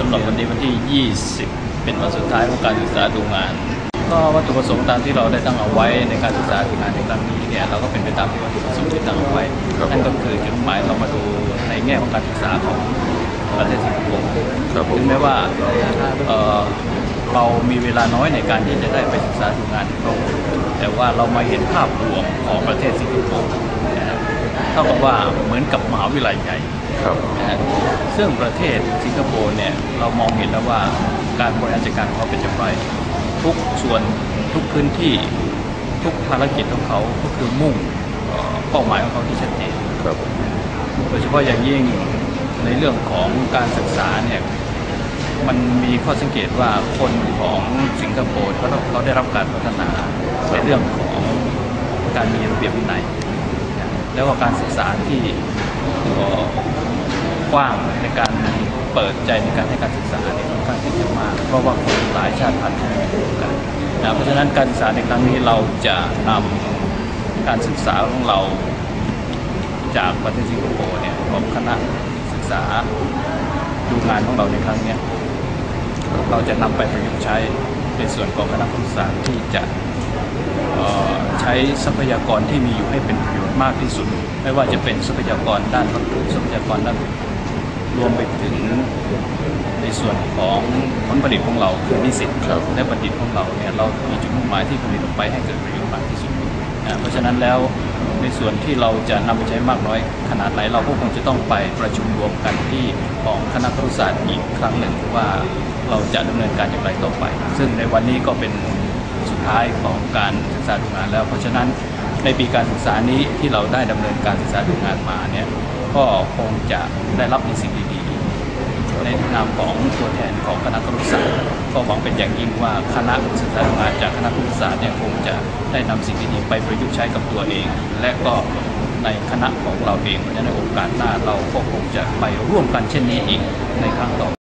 สำหรับวันนี้วันที่ 20 เป็นวันสุดท้ายของการศึกษาดูงาน ก็วัตถุประสงค์ตามที่เราได้ตั้งเอาไว้ในการศึกษาดูงานในครั้งนี้เนี่ยเราก็เป็นไปตามที่วัตถุประสงค์ที่ตั้งเอาไว้ครับนั่นก็คือจุดหมายเรามาดูในแง่ของการศึกษาของประเทศสิงคโปร์ครับผมถึงแม้ว่าเอ่อเรามีเวลาน้อยในการที่จะได้ไปศึกษาดูงานที่เขาแต่ว่าเรามาเห็นภาพรวมของประเทศสิงคโปร์นะฮะเท่ากับว่าเหมือนกับมหาวิทยาลัยใหญ่ ครับนะฮะซึ่งประเทศสิงคโปร์เนี่ยเรามองเห็นแล้วว่าการบริหารจัดการของเขาเป็นอย่างไร ทุกส่วนทุกพื้นที่ทุกภารกิจของเขาก็คือมุ่งเอ่อเป้าหมายของเขาที่ชัดเจน ครับ โดยเฉพาะอย่างยิ่งในเรื่องของการศึกษาเนี่ยมันมีข้อสังเกตว่าคนของสิงคโปร์เขาเขาได้รับการพัฒนาในเรื่องของการมีระเบียบวินัยนะแล้วก็การศึกษาที่ เอ่อกว้างในการเปิดใจในการให้การศึกษาเนี่ยค่อนข้างที่จะมากเพราะว่าคนหลายชาติพันธุ์อยู่กันนะเพราะฉะนั้นการศึกษาในครั้งนี้เราจะนำการศึกษาของเราจากประเทศสิงคโปร์เนี่ยของคณะศึกษาดูงานของเราในครั้งนี้เราจะนำไปประยุกต์ใช้ในส่วนของคณะศึกษาสตร์ที่จะเอ่อ ช้ทรัพยากรที่มีอยู่ให้เป็นประโยชน์มากที่สุด ไม่ว่าจะเป็นทรัพยากรด้านวัตถุทรัพยากรด้านรวมไปถึงในส่วนของผลผลิตของเราคือนิสิตครับและบัณฑิตของเราเนี่ยเรามีจุดมุ่งหมายที่ผลิตออกไปให้เกิดประโยชน์มากที่สุดนะเพราะฉะนั้นแล้วในส่วนที่เราจะนำไปใช้มากน้อยขนาดไหนเราก็คงจะต้องไปประชุมรวมกันที่ของคณะครุศาสตร์อีกครั้งหนึ่งว่าเราจะดำเนินการอย่างไรต่อไป ซึ่งในวันนี้ก็เป็นสุด ท้ายของการศึกษาดูงานแล้ว เพราะฉะนั้นในปีการศึกษานี้ที่เราได้ดำเนินการศึกษาดูงานมาเนี่ยก็คงจะได้รับในสิ่งดีๆในนามของตัวแทนของคณะครุศาสตร์ก็หวังเป็นอย่างยิ่งว่าคณะศึกษาดูงานจากคณะครุศาสตร์เนี่ยคงจะได้นำสิ่งดีๆไปประยุกต์ใช้กับตัวเอง และก็ในคณะของเราเองเพราะฉะนั้นในโอกาสหน้าเราก็คงจะไปร่วมกันเช่นนี้อีกในครั้งต่อ